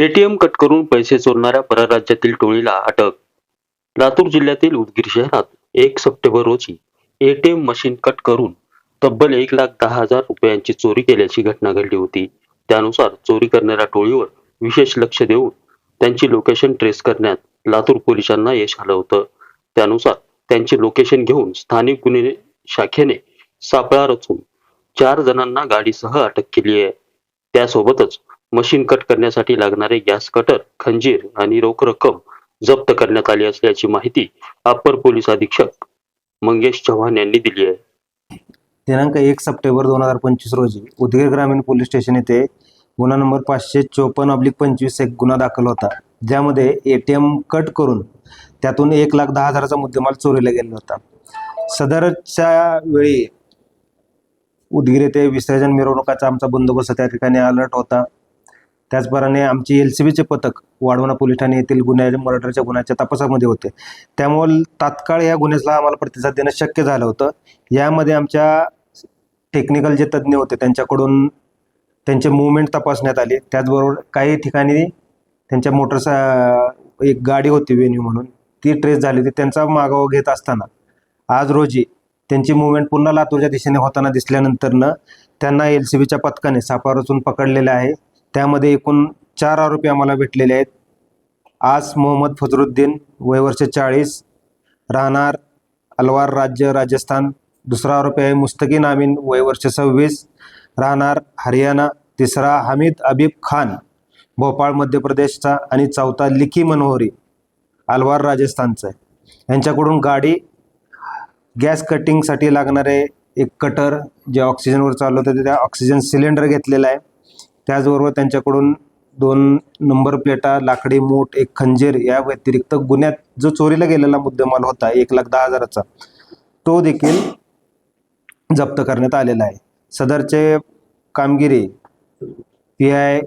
ATM cut करून पैसे चोरणाऱ्या परराज्यातील टोळीला अटक. लातूर जिल्ह्यातील उदगीर शहरात एक सप्टेंबर रोजी एटीएम मशीन कट करून तब्बल एक लाख दहा हजार रुपयांची चोरी केल्याची घटना घडली होती. त्यानुसार चोरी करणाऱ्या टोळीवर विशेष लक्ष देऊन त्यांची लोकेशन ट्रेस करण्यात लातूर पोलिसांना यश आलं होतं. त्यानुसार त्यांचे लोकेशन घेऊन स्थानिक गुन्हे शाखेने सापळा रचून चार जणांना गाडीसह अटक केली आहे. त्यासोबतच मशीन कट करण्यासाठी लागणारे गॅस कटर खंजीर आणि रोख रक्कम जप्त करण्यात आली असल्याची माहिती अप्पर पोलीस अधीक्षक मंगेश चव्हाण यांनी दिली आहे. दिनांक एक सप्टेंबर दोन हजार पंचवीस रोजी उदगीर ग्रामीण पोलीस स्टेशन येथे गुन्हा नंबर पाचशे चोपन्न अब्लिक पंचवीस एक गुन्हा दाखल होता. ज्यामध्ये ए टी एम कट करून त्यातून एक लाख दहा हजाराचा मुद्देमाल चोरीला गेला होता. सदरच्या वेळी उदगीर येथे विसर्जन मिरवणुकाचा आमचा बंदोबस्त त्या ठिकाणी अलर्ट होता. त्याचप्रमाणे आमचे एल सी बीचे पथक वाढवणा पोलीस ठाणे येथील गुन्ह्या मर्डरच्या गुन्ह्याच्या तपासामध्ये होते. त्यामुळे तात्काळ या गुन्ह्याला आम्हाला प्रतिसाद देणं शक्य झालं होतं. यामध्ये आमच्या टेक्निकल जे तज्ज्ञ होते त्यांच्याकडून त्यांचे मुवमेंट तपासण्यात आले. त्याचबरोबर काही ठिकाणी त्यांच्या मोटरसा एक गाडी होती वेन्यू म्हणून. ती ट्रेस झाली होती. त्यांचा मागोवा घेत असताना आज रोजी त्यांची मुवमेंट पुन्हा लातूरच्या दिशेने होताना दिसल्यानंतरनं त्यांना एल सी बीच्या पथकाने सापळा रचून पकडलेलं आहे. त्यामध्ये एकूण चार आरोपी आम्हाला भेटलेले आहेत. आज मोहम्मद फजरुद्दीन वयवर्ष चाळीस राहणार अलवार राज्य राजस्थान. दुसरा आरोपी आहे मुस्तकीन आमीन वयवर्ष सव्वीस राहणार हरियाणा. तिसरा हमीद अबीब खान भोपाळ मध्य प्रदेशचा आणि चौथा लिखी मनोहरी अलवार राजस्थानचा आहे. यांच्याकडून गाडी गॅस कटिंगसाठी लागणारे एक कटर जे ऑक्सिजनवर चालवतं ते त्या ऑक्सिजन सिलेंडर घेतलेला आहे. त्याचबरोबर त्यांच्याकडून दोन नंबर प्लेटा लाकडी मूठ एक खंजीर या व्यतिरिक्त गुन्ह्यात जो चोरीला गेलेला मुद्देमाल होता एक लाख दहा हजाराचा तो देखील जप्त करण्यात आलेला आहे. सदरचे कामगिरी पी आय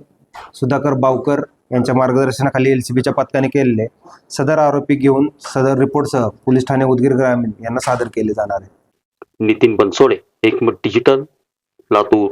सुधाकर बावकर यांच्या मार्गदर्शनाखाली एल सी बीच्या पथकाने केलेले सदर आरोपी घेऊन सदर रिपोर्टसह पोलीस ठाणे उदगीर ग्रामीण यांना सादर केले जाणार आहे. Nitin Bansode Ekmat digital Latur.